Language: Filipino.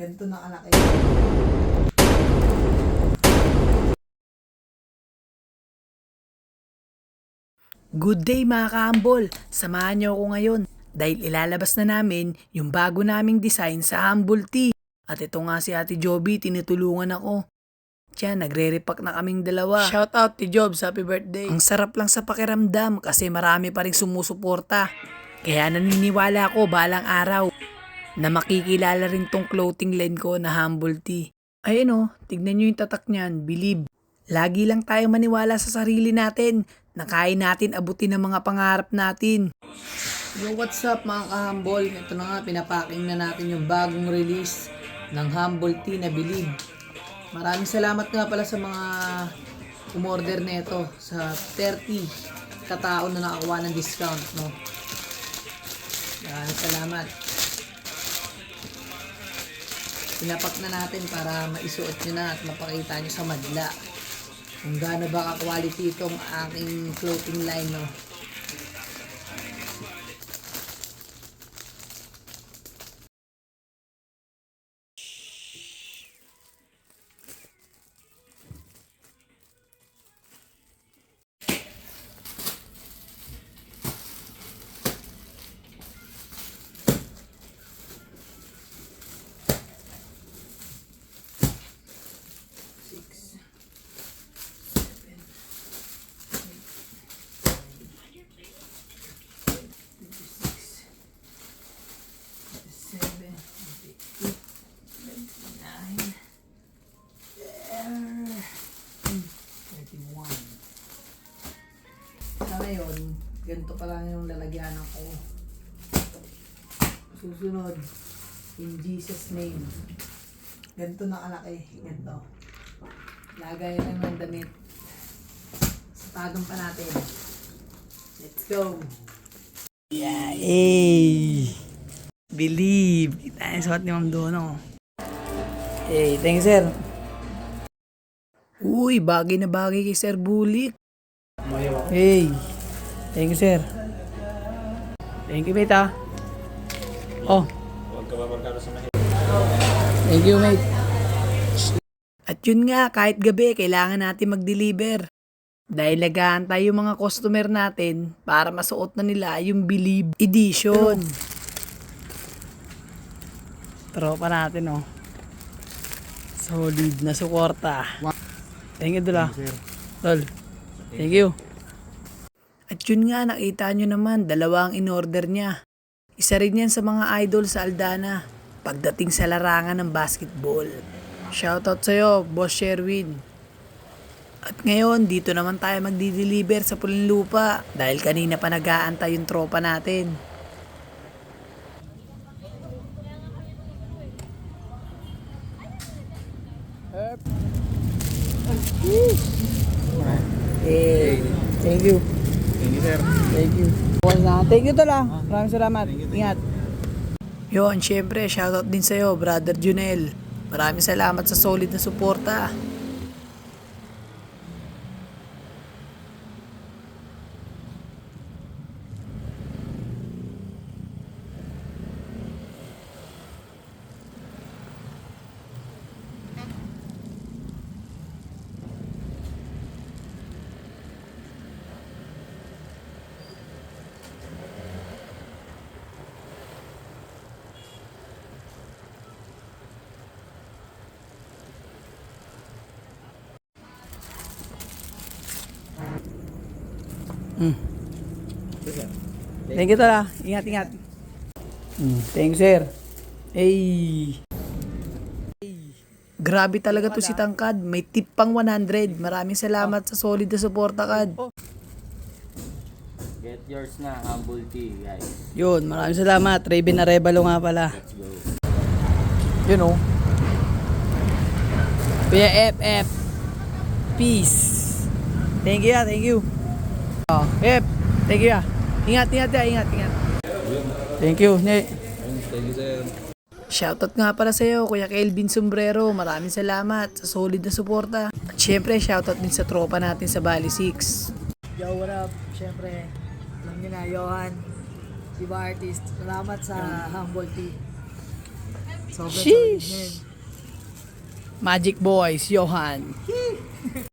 Ganito na kalaki. Good day mga kahambol! Samahan niyo ako ngayon dahil ilalabas na namin yung bago naming design sa Humble Tea. At ito nga si Ate Joby, tinutulungan ako. Diyan, nagre-repack na kaming dalawa. Shout out to Jobs, happy birthday. Ang sarap lang sa pakiramdam kasi marami pa rin sumusuporta. Kaya naniniwala ako balang araw na makikilala rin tong clothing line ko na Humble Tea. Ayun o, tignan nyo yung tatak niyan, believe. Lagi lang tayo maniwala sa sarili natin na kaya natin abutin ang mga pangarap natin. Yo, what's up mga kahambol? Ito na nga, pinapacking na natin yung bagong release ng Humble Tea na Believe. Maraming salamat nga pala sa mga umorder nito sa 30 katao na nakakuha ng discount, no? Maraming salamat. Pinapak na natin para maisuot nyo na at mapakita nyo sa madla kung gaano ba ka-quality itong aking clothing line, no? Ganito pa lang yung lalagyanan ko. Susunod, in Jesus' name. Ganito na kalaki. Ganito. Lagay lang ng damit. Satadong pa natin. Let's go. Yeah, hey. Believe. Kita yung suot ni Ma'am Dono. Hey, thank you, sir. Uy, bagay na bagay kay Sir Bulik. Hey. Thank you, sir. Thank you, mate, ah. Oh. Thank you, mate. At yun nga, kahit gabi, kailangan natin mag-deliver. Dahil nag-aantay yung mga customer natin para masuot na nila yung Believe Edition. Tropa natin, oh. Solid na suporta. Thank you, Dula. Tol. Thank you. At yun nga, nakita nyo naman, dalawa ang in-order niya. Isa rin yan sa mga idol sa Aldana pagdating sa larangan ng basketball. Shoutout sa'yo, Boss Sherwin. At ngayon, dito naman tayo magdi-deliver sa Puling Lupa dahil kanina pa nag-aantay yung tropa natin. Hey, thank you. Thank you, sir. Thank you. Okay na. Thank you tala. Maraming salamat. Ingat. Yun, syempre, shoutout din sa'yo, Brother Junel. Maraming salamat sa solid na suporta. Thank you tala. Ingat, ingat. Mm, thank you, sir. Hey. Grabe talaga to si Tangkad. May tip pang 100. Maraming salamat sa solid na suporta, Kad. Get yours na, humble tea, guys. Yun, maraming salamat. Raven Arevalo nga pala. Let's go. Yun oh. Kuya FF. Peace. Thank you, ah, thank you. Oh, F. Thank you, ah. Ingat, ingat, ah, ingat, ingat. Thank you. Ne. Thank you, sir. Shoutout nga pala sa iyo, Kuya Kelvin Sombrero. Maraming salamat sa solid na suporta. At syempre, shoutout din sa tropa natin sa Bali 6. Yo, what up? Siyempre, alam niyo na, Johan, Diba Artist, salamat sa Humble Tea. Sobrang Sheesh. solid yun. Magic Boys, Johan.